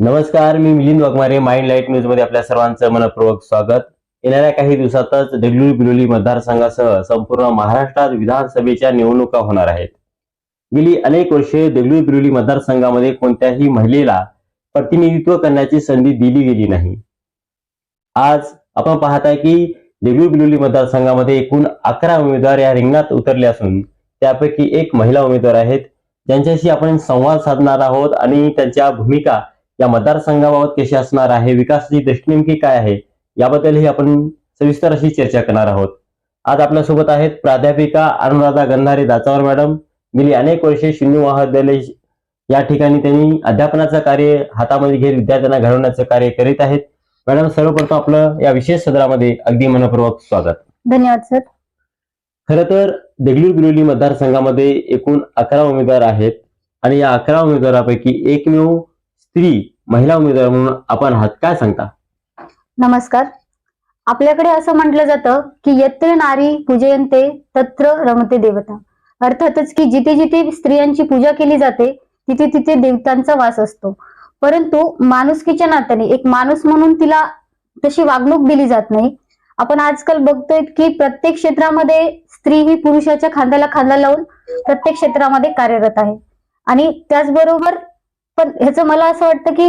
नमस्कार मी Milind Waghmare mind light न्यूजमध्ये आपल्या सर्वांचं मनपूर्वक स्वागत. येणाऱ्या काही दिवसातच देगलूर बिलोली मतदारसंघासह संपूर्ण महाराष्ट्रात विधानसभेच्या निवडणुका होणार आहेत. गेली अनेक वर्षे देगलूर बिलोली मतदारसंघामध्ये कोणत्याही महिलेला प्रतिनिधित्व करण्याची संधी दिली गेली नाही. आज आपण पाहताय की देगलूर बिलोली मतदारसंघामध्ये एकूण अकरा उमेदवार या रिंगणात उतरले असून त्यापैकी एक महिला उमेदवार आहेत. ज्यांच्याशी आपण संवाद साधणार आहोत आणि त्यांच्या भूमिका या मतदारसंघाबाबत कशी असणार आहे? विकासाची दृष्टी नेमकी काय आहे? याबद्दलही आपण सविस्तर अशी चर्चा करणार आहोत. आज आपल्यासोबत आहेत प्राध्यापिका अनुराधा गंधारे दाचावर मॅडम. गेली अनेक वर्षे शून्य महाविद्यालय या ठिकाणी त्यांनी अध्यापनाचं कार्य हातामध्ये घेत विद्यार्थ्यांना घडवण्याचं कार्य करीत आहेत. मॅडम सर्वप्रथम आपलं या विशेष सदरामध्ये अगदी मनपूर्वक स्वागत. धन्यवाद सर. खरं तर देगलूर बिलोली मतदारसंघामध्ये एकूण अकरा उमेदवार आहेत आणि या अकरा उमेदवारापैकी एकमेव स्त्री महिला उमेदवार म्हणून आपण आहात. काय सांगता? नमस्कार. आपल्याकडे असं म्हटलं जातं की यत्र नारी पूजयंते तत्र रमते देवता. अर्थातच की जिथे जिथे स्त्रियांची पूजा केली जाते तिथे तिथे देवतांचा वास असतो. परंतु माणुसकीच्या नात्याने एक माणूस म्हणून तिला तशी वागणूक दिली जात नाही. आपण आजकाल बघतोय की प्रत्येक क्षेत्रामध्ये स्त्री ही पुरुषाच्या खांद्याला खांदा लावून प्रत्येक क्षेत्रामध्ये कार्यरत आहे. आणि त्याचबरोबर पण ह्याचं मला असं वाटतं की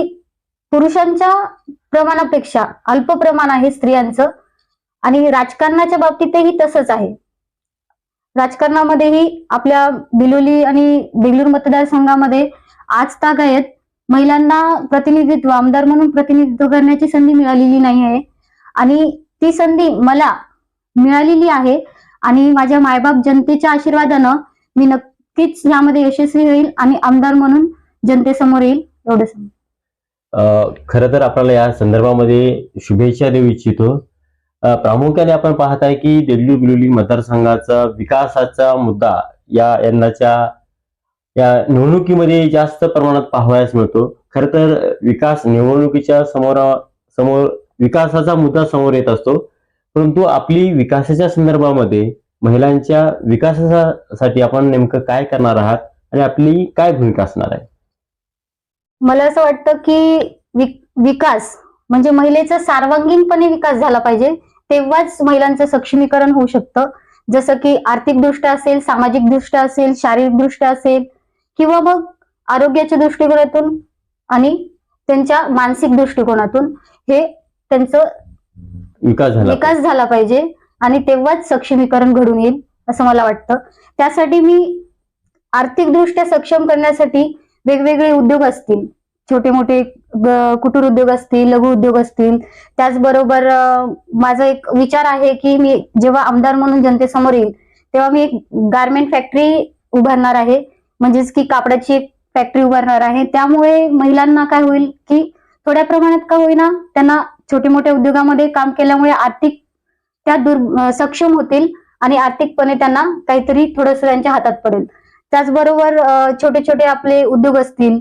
पुरुषांच्या प्रमाणापेक्षा अल्प प्रमाण आहे स्त्रियांचं आणि राजकारणाच्या बाबतीतही तसंच आहे. राजकारणामध्येही आपल्या बिलोली आणि बेंगळूर मतदारसंघामध्ये आज तागायत महिलांना प्रतिनिधित्व आमदार म्हणून प्रतिनिधित्व करण्याची संधी मिळालेली नाही आहे. आणि ती संधी मला मिळालेली आहे आणि माझ्या मायबाप जनतेच्या आशीर्वादानं मी नक्कीच यामध्ये यशस्वी होईल आणि आमदार म्हणून जनतेसमोर येईल एवढं सांग. अं, तर आपल्याला या संदर्भामध्ये शुभेच्छा देऊ इच्छितो. प्रामुख्याने आपण पाहत आहे की देगलूर बिलोली मतदारसंघाचा विकासाचा मुद्दा या यंदाच्या या निवडणुकीमध्ये जास्त प्रमाणात पाहावयास मिळतो. खर तर विकास निवडणुकीच्या समोर समोर विकासाचा मुद्दा समोर येत असतो. परंतु आपली विकासाच्या संदर्भामध्ये महिलांच्या विकासासाठी आपण नेमकं काय करणार आहात आणि आपली काय भूमिका असणार आहे? मला असं वाटतं की वि- विकास म्हणजे महिलेचा सर्वांगीणपणे विकास झाला पाहिजे तेव्हाच महिलांचं सक्षमीकरण होऊ शकतं. जसं की आर्थिकदृष्ट्या असेल सामाजिक दृष्ट्या असेल शारीरिकदृष्ट्या असेल किंवा मग आरोग्याच्या दृष्टिकोनातून आणि त्यांच्या मानसिक दृष्टिकोनातून हे त्यांचं विकास झाला विकास झाला पाहिजे आणि तेव्हाच सक्षमीकरण घडून येईल असं मला वाटतं. त्यासाठी मी आर्थिकदृष्ट्या सक्षम करण्यासाठी वेगवेगळे उद्योग असतील. छोटे मोठे कुटीर उद्योग असतील लघु उद्योग असतील. त्याचबरोबर माझा एक विचार आहे की मी जेव्हा आमदार म्हणून जनतेसमोर येईल तेव्हा मी एक गारमेंट फॅक्टरी उभारणार आहे. म्हणजेच की कापडाची एक फॅक्टरी उभारणार आहे. त्यामुळे महिलांना काय होईल की थोड्या प्रमाणात का होईना त्यांना छोटे मोठ्या उद्योगामध्ये काम केल्यामुळे आर्थिक त्या दुर् सक्षम होतील आणि आर्थिकपणे त्यांना काहीतरी थोडंसं त्यांच्या हातात पडेल. त्याचबरोबर छोटे छोटे आपले उद्योग असतील.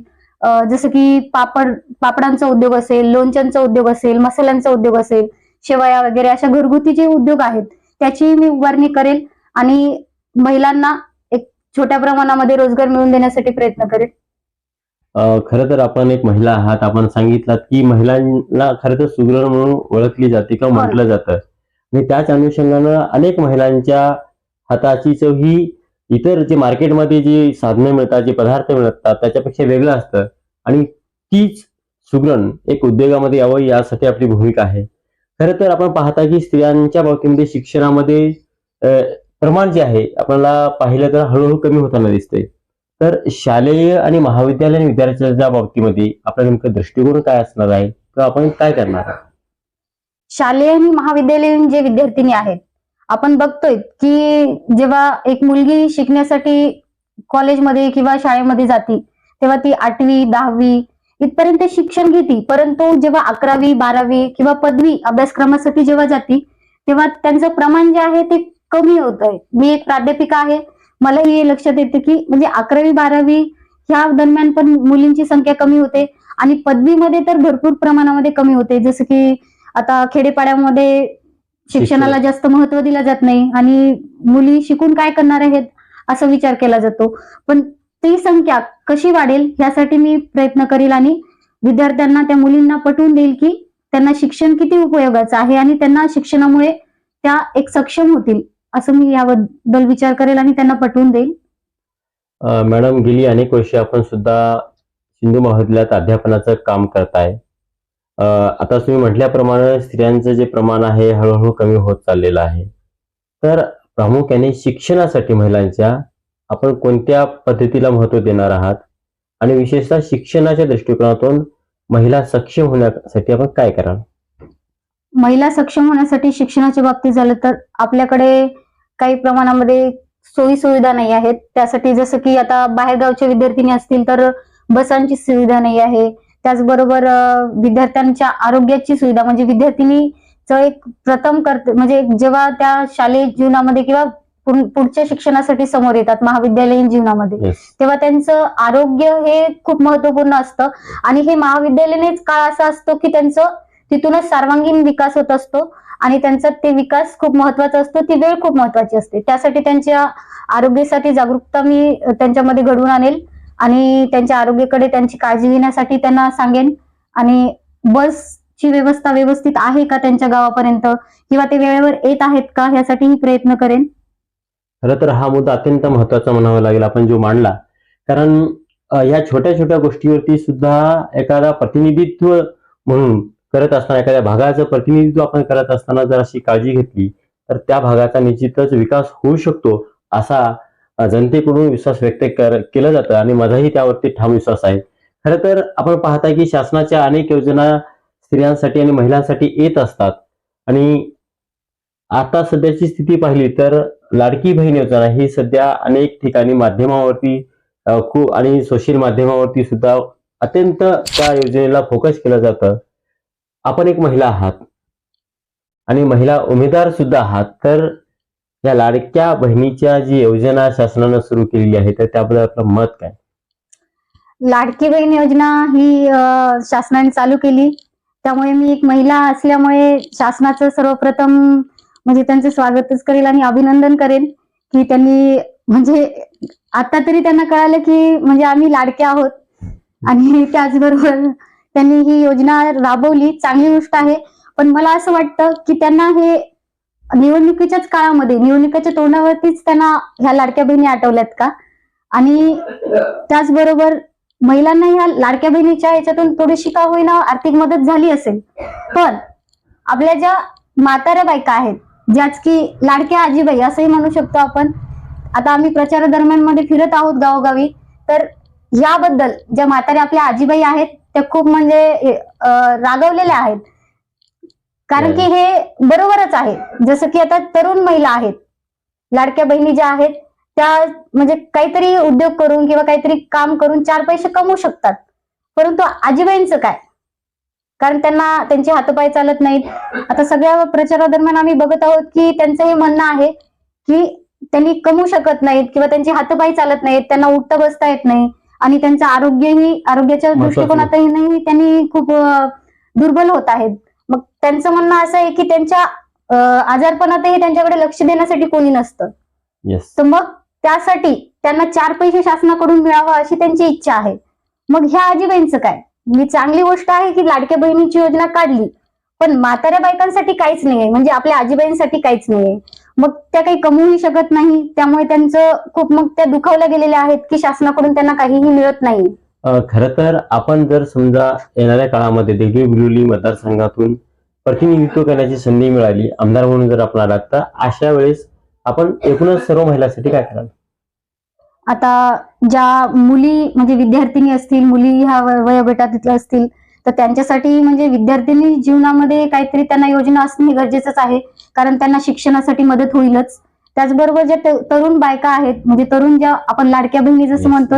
जसं की पापड पापडांचा उद्योग असेल लोणच्यांचा उद्योग असेल मसाल्यांचा उद्योग असेल शेवया वगैरे अशा घरगुती जे उद्योग आहेत त्याची मी उभारणी करेल आणि महिलांना एक छोट्या प्रमाणामध्ये रोजगार मिळवून देण्यासाठी प्रयत्न करेल. खरं तर आपण एक महिला आहात. आपण सांगितलात की महिलांना खरं तर सुगरण म्हणून ओळखली जाते किंवा हो. म्हटलं जातं. आणि त्याच अनुषंगानं अनेक महिलांच्या हाताची चव ही इतर जे मार्केटमध्ये जी साधनं मिळतात जे पदार्थ मिळतात त्याच्यापेक्षा वेगळं असतं. आणि तीच सुगरण एक उद्योगामध्ये यावं यासाठी आपली भूमिका आहे. खरं तर आपण पाहता की स्त्रियांच्या बाबतीमध्ये शिक्षणामध्ये प्रमाण जे आहे आपल्याला पाहिलं तर हळूहळू कमी होताना दिसतंय. तर शालेय आणि महाविद्यालयीन विद्यार्थ्यांच्या बाबतीमध्ये आपला नेमकं दृष्टिकोन काय असणार आहे? किंवा आपण काय करणार आहोत? शालेय आणि महाविद्यालयीन जे विद्यार्थिनी आहेत आपण बघतोय की जेव्हा एक मुलगी शिकण्यासाठी कॉलेजमध्ये किंवा शाळेमध्ये जाती तेव्हा ती आठवी दहावी इथपर्यंत शिक्षण घेते. परंतु जेव्हा अकरावी बारावी किंवा पदवी अभ्यासक्रमासाठी जेव्हा जाती तेव्हा त्यांचं प्रमाण जे आहे ते कमी होत आहे मी एक प्राध्यापिका आहे. मलाही हे लक्षात येते की म्हणजे अकरावी बारावी ह्या दरम्यान पण मुलींची संख्या कमी होते आणि पदवीमध्ये तर भरपूर प्रमाणामध्ये कमी होते. जसं की आता खेडेपाड्यामध्ये शिक्षणाला जास्त महत्त्व दिलं जात नाही आणि मुली शिकून काय करणार आहेत असा विचार केला जातो. पण ती संख्या कशी वाढेल यासाठी मी प्रयत्न करील आणि विद्यार्थ्यांना त्या मुलींना पटवून देईल की त्यांना शिक्षण किती उपयोगाचं आहे आणि त्यांना शिक्षणामुळे त्या एक सक्षम होतील असं मी याबद्दल विचार करेल आणि त्यांना पटवून देईल. मॅडम गेली अनेक वर्षे आपण सुद्धा सिंधू महाविद्यालयात अध्यापनाचं काम करताय. आता तुम्ही म्हटल्याप्रमाणे स्त्रियांचं जे प्रमाण आहे हळूहळू कमी होत चाललेलं आहे. तर प्रामुख्याने शिक्षणासाठी महिलांच्या आपण कोणत्या पद्धतीला महत्त्व देणार आहात? आणि विशेषतः शिक्षणाच्या दृष्टिकोनातून महिला सक्षम होण्यासाठी आपण काय कराल? महिला सक्षम होण्यासाठी शिक्षणाच्या बाबतीत झालं तर आपल्याकडे काही प्रमाणामध्ये सोयी सुविधा नाही आहेत. त्यासाठी जसं की आता बाहेरगावच्या विद्यार्थिनी असतील तर बसांची सुविधा नाही आहे. त्याचबरोबर विद्यार्थ्यांच्या आरोग्याची सुविधा म्हणजे विद्यार्थिनीचं एक प्रथम कर्त म्हणजे जेव्हा त्या शालेय जीवनामध्ये किंवा पुढ- पुढच्या शिक्षणासाठी समोर येतात महाविद्यालयीन जीवनामध्ये Yes. तेव्हा त्यांचं आरोग्य हे खूप महत्त्वपूर्ण असतं. आणि हे महाविद्यालयानेच काळ असा असतो की त्यांचं तिथूनच सर्वांगीण विकास होत असतो आणि त्यांचा ते विकास खूप महत्त्वाचा असतो ती वेळ खूप महत्वाची असते. त्यासाठी त्यांच्या आरोग्यासाठी जागरूकता मी त्यांच्यामध्ये घडवून आणेल. आणि त्यांच्या आरोग्याकडे त्यांची काळजी घेण्यासाठी त्यांना सांगेन. आणि बसची व्यवस्था व्यवस्थित आहे का त्यांच्या गावापर्यंत? किंवा ते वेळेवर येत आहेत का? ह्यासाठीही प्रयत्न करेन. खरं तर हा मुद्दा अत्यंत महत्त्वाचा म्हणावा लागेल आपण जो मांडला. कारण या छोट्या छोट्या गोष्टीवरती सुद्धा एखादा प्रतिनिधित्व म्हणून करत असताना एखाद्या भागाचं प्रतिनिधित्व आपण करत असताना जर अशी काळजी घेतली तर त्या भागाचा निश्चितच विकास होऊ शकतो असा जनतेकडून विश्वास व्यक्त कर केला जातं आणि माझाही त्यावरती ठाम विश्वास आहे. खरं तर आपण पाहता की शासनाच्या अनेक योजना स्त्रियांसाठी आणि महिलांसाठी येत असतात. आणि आता सध्याची स्थिती पाहिली तर लाडकी बहीण योजना ही सध्या अनेक ठिकाणी माध्यमावरती खूप आणि सोशल माध्यमावरती सुद्धा अत्यंत त्या योजनेला फोकस केलं जातं. आपण एक महिला आहात. आणि महिला उमेदवार सुद्धा आहात. तर या लाडक्या बहिणीच्या जी योजना शासनानं सुरू केलेली आहे तर त्याबद्दल आपलं मत काय? लाडकी बहीण योजना ही शासनाने चालू केली. त्यामुळे मी एक महिला असल्यामुळे शासनाचं सर्वप्रथम म्हणजे त्यांचं स्वागतच करेल आणि अभिनंदन करेन की त्यांनी म्हणजे आता तरी त्यांना कळालं की म्हणजे आम्ही लाडके आहोत. आणि त्याचबरोबर त्यांनी ही योजना राबवली. चांगली गोष्ट आहे. पण मला असं वाटतं की त्यांना हे निवडणुकीच्याच काळामध्ये निवडणुकीच्या तोंडावरतीच त्यांना ह्या लाडक्या बहिणी आठवल्यात का? आणि त्याचबरोबर महिलांना ह्या लाडक्या बहिणीच्या याच्यातून थोडीशी का होईना आर्थिक मदत झाली असेल? पण आपल्या ज्या म्हाताऱ्या बायका आहेत ज्याच की लाडक्या आजीबाई असंही म्हणू शकतो आपण आता आम्ही प्रचारा दरम्यानमध्ये फिरत आहोत गावोगावी तर याबद्दल ज्या म्हाताऱ्या आपल्या आजीबाई आहेत त्या खूप म्हणजे रागवलेल्या आहेत. कारण की हे बरोबरच आहे. जसं की आता तरुण महिला आहेत. लाडक्या बहिणी ज्या आहेत त्या म्हणजे काहीतरी उद्योग करून किंवा काहीतरी काम करून चार पैसे कमवू शकतात. परंतु आजीबाईंचं काय? कारण त्यांना त्यांचे हातपाय चालत नाहीत. आता सगळ्या प्रचारादरम्यान आम्ही बघत आहोत की त्यांचं हे म्हणणं आहे की त्यांनी कमवू शकत नाहीत किंवा त्यांचे हातपाय चालत नाहीत त्यांना उठता बसता येत नाही आणि त्यांचं आरोग्यही आरोग्याच्या. दृष्टिकोनातही त्यांनी खूप दुर्बल होत आहेत. मग त्यांचं म्हणणं असं आहे की त्यांच्या आजारपणातही त्यांच्याकडे लक्ष देण्यासाठी कोणी नसतं. तर मग त्यासाठी त्यांना चार पैसे शासनाकडून मिळावं अशी त्यांची इच्छा आहे. मग ह्या आजीबाईंचं काय? ही चांगली गोष्ट आहे की लाडक्या बहिणीची योजना काढली पण म्हाताऱ्या बायकांसाठी काहीच नाहीये. म्हणजे आपल्या आजीबाईंसाठी काहीच नाहीये. मग त्या काही कमवूही शकत नाही. त्यामुळे त्यांचं खूप मग त्या दुखावल्या गेलेल्या आहेत की शासनाकडून त्यांना काहीही मिळत नाही. खरं तर आपण जर समजा येणाऱ्या काळामध्ये देगलूर बिलोली मतदारसंघातून प्रतिनिधित्व करण्याची संधी मिळाली आमदार म्हणून जर आपल्याला तर अशा वेळेस आपण एकूणच सर्व महिलांसाठी काय कराल आता ज्या मुली म्हणजे विद्यार्थिनी असतील मुली ह्या वय- वयोगटातील असतील तर त्यांच्यासाठी म्हणजे विद्यार्थिनी जीवनामध्ये काहीतरी त्यांना योजना असणं हे गरजेचंच आहे कारण त्यांना शिक्षणासाठी मदत होईलच त्याचबरोबर ज्या तरुण बायका आहेत म्हणजे तरुण ज्या आपण लाडक्या बहिणी जसं म्हणतो.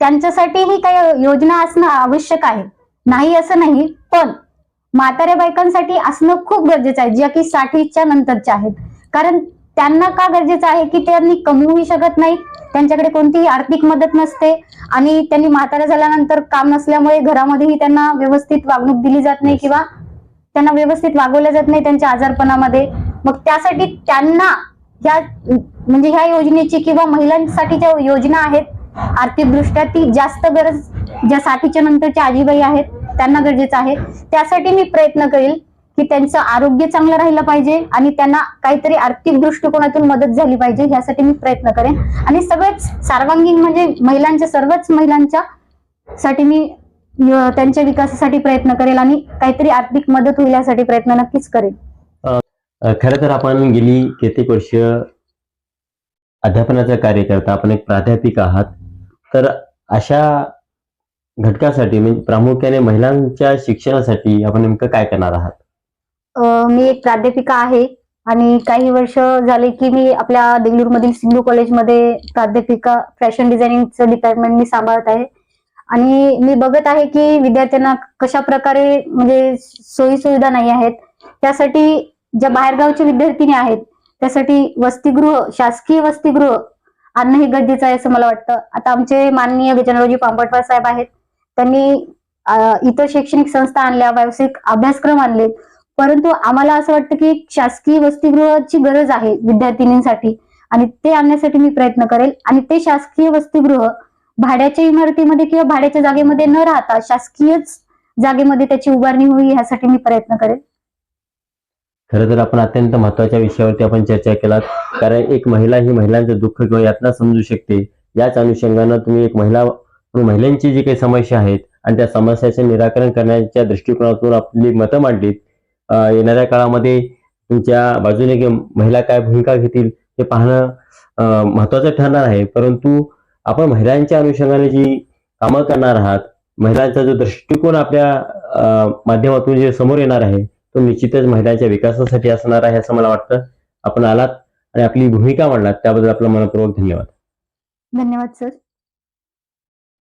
त्यांच्यासाठीही काही योजना असणं आवश्यक आहे. नाही असं नाही पण म्हाताऱ्या बायकांसाठी असणं खूप गरजेचं आहे ज्या की साठीच्या नंतरच्या आहेत. कारण त्यांना का गरजेचं आहे की त्यांनी कमवूही शकत नाही त्यांच्याकडे कोणतीही आर्थिक मदत नसते आणि त्यांनी म्हाताऱ्या झाल्यानंतर काम नसल्यामुळे घरामध्येही त्यांना व्यवस्थित वागणूक दिली जात नाही किंवा त्यांना व्यवस्थित वागवलं जात नाही त्यांच्या आजारपणामध्ये. मग त्यासाठी त्यांना ह्या म्हणजे ह्या योजनेची किंवा महिलांसाठी ज्या योजना आहेत आर्थिकदृष्ट्या ती जास्त गरज ज्या साठीच्या नंतरच्या आजीबाई आहेत त्यांना गरजेचं आहे. त्यासाठी मी प्रयत्न करेल की त्यांचं आरोग्य चांगलं राहिलं पाहिजे आणि त्यांना काहीतरी आर्थिक दृष्टिकोनातून मदत झाली पाहिजे यासाठी मी प्रयत्न करेन. आणि सगळेच सार्वांगीण म्हणजे महिलांच्या सर्वच महिलांच्या साठी मी त्यांच्या विकासासाठी प्रयत्न करेल आणि काहीतरी आर्थिक मदत होईल यासाठी प्रयत्न नक्कीच करेल खर खरं तर आपण गेली कित्येक वर्ष अध्यापनाचं कार्य करता आपण एक प्राध्यापिका आहात. तर अशा घटकासाठी म्हणजे प्रामुख्याने महिलांच्या शिक्षणासाठी आपण नेमकं काय करणार आहात? मी एक प्राध्यापिका आहे आणि काही वर्ष झाले की मी आपल्या देगलूरमधील सिंधू कॉलेजमध्ये प्राध्यापिका फॅशन डिझायनिंगचं डिपार्टमेंट मी सांभाळत आहे. आणि मी बघत आहे की विद्यार्थ्यांना कशा प्रकारे म्हणजे सोयी सुविधा नाही आहेत. त्यासाठी ज्या बाहेरगावचे विद्यार्थिनी आहेत त्यासाठी वसतिगृह शासकीय वसतिगृह आणणं हे गरजेचं आहे असं मला वाटतं. आता आमचे माननीय गजानरावजी पांबटवार साहेब आहेत. त्यांनी इतर शैक्षणिक संस्था आणल्या व्यावसायिक अभ्यासक्रम आणले. परंतु आम्हाला असं वाटतं की शासकीय वसतिगृहाची गरज आहे विद्यार्थिनींसाठी. आणि ते आणण्यासाठी मी प्रयत्न करेल. आणि ते शासकीय वसतिगृह भाड्याच्या इमारतीमध्ये किंवा भाड्याच्या जागेमध्ये न राहता शासकीयच जागेमध्ये त्याची उभारणी होईल यासाठी मी प्रयत्न करेल. खरं तर आपण अत्यंत महत्त्वाच्या विषयावरती आपण चर्चा केलात. कारण एक महिला ही महिलांचं दुःख किंवा यातना समजू शकते. याच अनुषंगानं तुम्ही एक महिला महिलांची जी काही समस्या आहेत आणि त्या समस्याचे निराकरण करण्याच्या दृष्टिकोनातून आपली मतं मांडलीत येणाऱ्या काळामध्ये तुमच्या बाजूने महिला काय भूमिका घेतील हे पाहणं महत्वाचं ठरणार आहे. परंतु आपण महिलांच्या अनुषंगाने जी कामं करणार आहात महिलांचा जो दृष्टिकोन आपल्या अं, माध्यमातून जे समोर येणार आहे तो निश्चितच महिलांच्या विकासासाठी असणार आहे असं मला वाटतं. आपण आलात आणि आपली भूमिका मांडलात त्याबद्दल आपला मनपूर्वक धन्यवाद. धन्यवाद सर.